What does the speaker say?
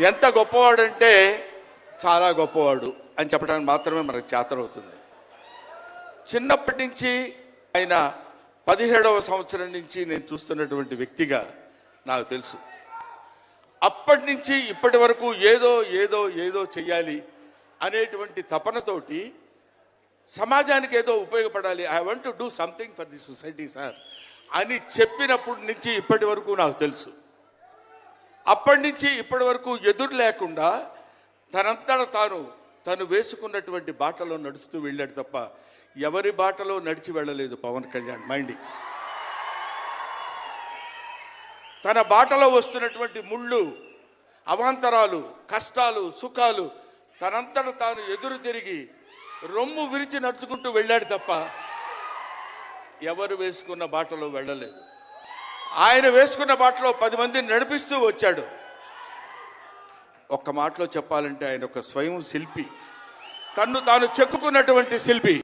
ఎంత గొప్పవాడంటే చాలా గొప్పవాడు అని చెప్పడానికి మాత్రమే మనకు చేతనవుతుంది. చిన్నప్పటి నుంచి ఆయన పదిహేడవ సంవత్సరం నుంచి నేను చూస్తున్నటువంటి వ్యక్తిగా నాకు తెలుసు. అప్పటి నుంచి ఇప్పటి వరకు ఏదో ఏదో ఏదో చెయ్యాలి అనేటువంటి తపనతోటి సమాజానికి ఏదో ఉపయోగపడాలి. I want to do something for the society sir అని చెప్పినప్పటి నుంచి ఇప్పటి వరకు నాకు తెలుసు. అప్పటి నుంచి ఇప్పటి వరకు ఎదురు లేకుండా తనంతట తాను తను వేసుకున్నటువంటి బాటలో నడుస్తూ వెళ్ళాడు తప్ప ఎవరి బాటలో నడిచి వెళ్ళలేదు పవన్ కళ్యాణ్. మైండ్ తన బాటలో వస్తున్నటువంటి ముళ్ళు అవాంతరాలు కష్టాలు సుఖాలు తనంతట తాను ఎదురు తిరిగి రొమ్ము విరిచి నడుచుకుంటూ వెళ్ళాడు తప్ప ఎవరు వేసుకున్న బాటలో వెళ్ళలేదు. ఆయన వేసుకున్న బాటలో పది మందిని నడిపిస్తూ వచ్చాడు. ఒక్క మాటలో చెప్పాలంటే ఆయన ఒక స్వయం శిల్పి. తన్ను తాను చెక్కుకున్నటువంటి శిల్పి.